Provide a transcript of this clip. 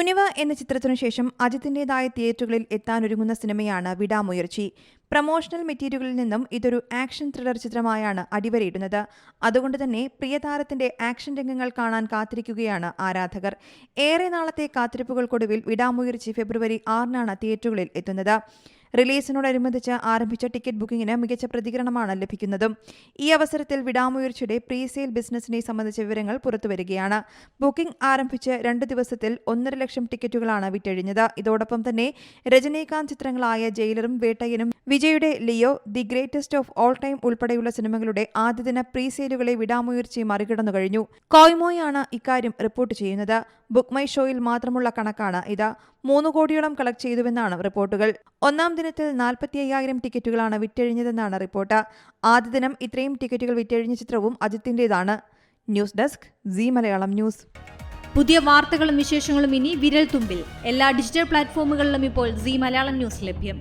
തുനിവ് എന്ന ചിത്രത്തിനു ശേഷം അജിത്തിന്റെതായ തിയേറ്ററുകളിൽ എത്താനൊരുങ്ങുന്ന സിനിമയാണ് വിടാമുയർച്ചി. പ്രൊമോഷണൽ മെറ്റീരിയലുകളിൽ നിന്നും ഇതൊരു ആക്ഷൻ ത്രില്ലർ ചിത്രമായാണ് അടിവരയിടുന്നത്. അതുകൊണ്ട് തന്നെ പ്രിയതാരത്തിന്റെ ആക്ഷൻ രംഗങ്ങൾ കാണാൻ കാത്തിരിക്കുകയാണ് ആരാധകർ. ഏറെ നാളത്തെ കാത്തിരിപ്പുകൾക്കൊടുവിൽ വിടാമുയർച്ചി ഫെബ്രുവരി ആറിനാണ് തിയേറ്ററുകളിൽ എത്തുന്നത്. റിലീസിനോടനുബന്ധിച്ച് ആരംഭിച്ച ടിക്കറ്റ് ബുക്കിംഗിന് മികച്ച പ്രതികരണമാണ് ലഭിക്കുന്നത്. ഈ അവസരത്തിൽ വിടാമുയർച്ചയുടെ പ്രീ സെയിൽ ബിസിനസിനെ സംബന്ധിച്ച വിവരങ്ങൾ പുറത്തുവരികയാണ്. ബുക്കിംഗ് ആരംഭിച്ച് രണ്ട് ദിവസത്തിൽ ഒന്നര ലക്ഷം ടിക്കറ്റുകളാണ് വിറ്റഴിഞ്ഞത്. ഇതോടൊപ്പം തന്നെ രജനീകാന്ത് ചിത്രങ്ങളായ ജയിലറും വേട്ടയനും വിജയുടെ Leo the greatest of all time ഉൾപ്പെടെയുള്ള സിനിമകളുടെ ആദ്യദിന പ്രീ സെയിലുകളെ വിടാമുയർച്ചി മറികടന്നു കഴിഞ്ഞു. കോയ്മോയാണ് ഇക്കാര്യം റിപ്പോർട്ട് ചെയ്യുന്നത്. ബുക്ക് മൈ ഷോയിൽ മാത്രമുള്ള കണക്കാണ് ഇത്. മൂന്ന് കോടിയോളം കളക്ട് ചെയ്തുവെന്നാണ് റിപ്പോർട്ടുകൾ. ഒന്നാം ദിനത്തിൽ നാൽപ്പത്തി അയ്യായിരം ടിക്കറ്റുകളാണ് വിറ്റഴിഞ്ഞതെന്നാണ് റിപ്പോർട്ട്. ആദ്യ ദിനം ഇത്രയും ടിക്കറ്റുകൾ വിറ്റഴിഞ്ഞ ചിത്രവും അജിത്തിന്റേതാണ്. News desk C Malayalam news. പുതിയ വാർത്തകളും വിശേഷങ്ങളും ഇനി വിരൽ തുമ്പിൽ എല്ലാ ഡിജിറ്റൽ പ്ലാറ്റ്ഫോമുകളിലും ഇപ്പോൾ സി മലയാളം ന്യൂസ് ലഭ്യം.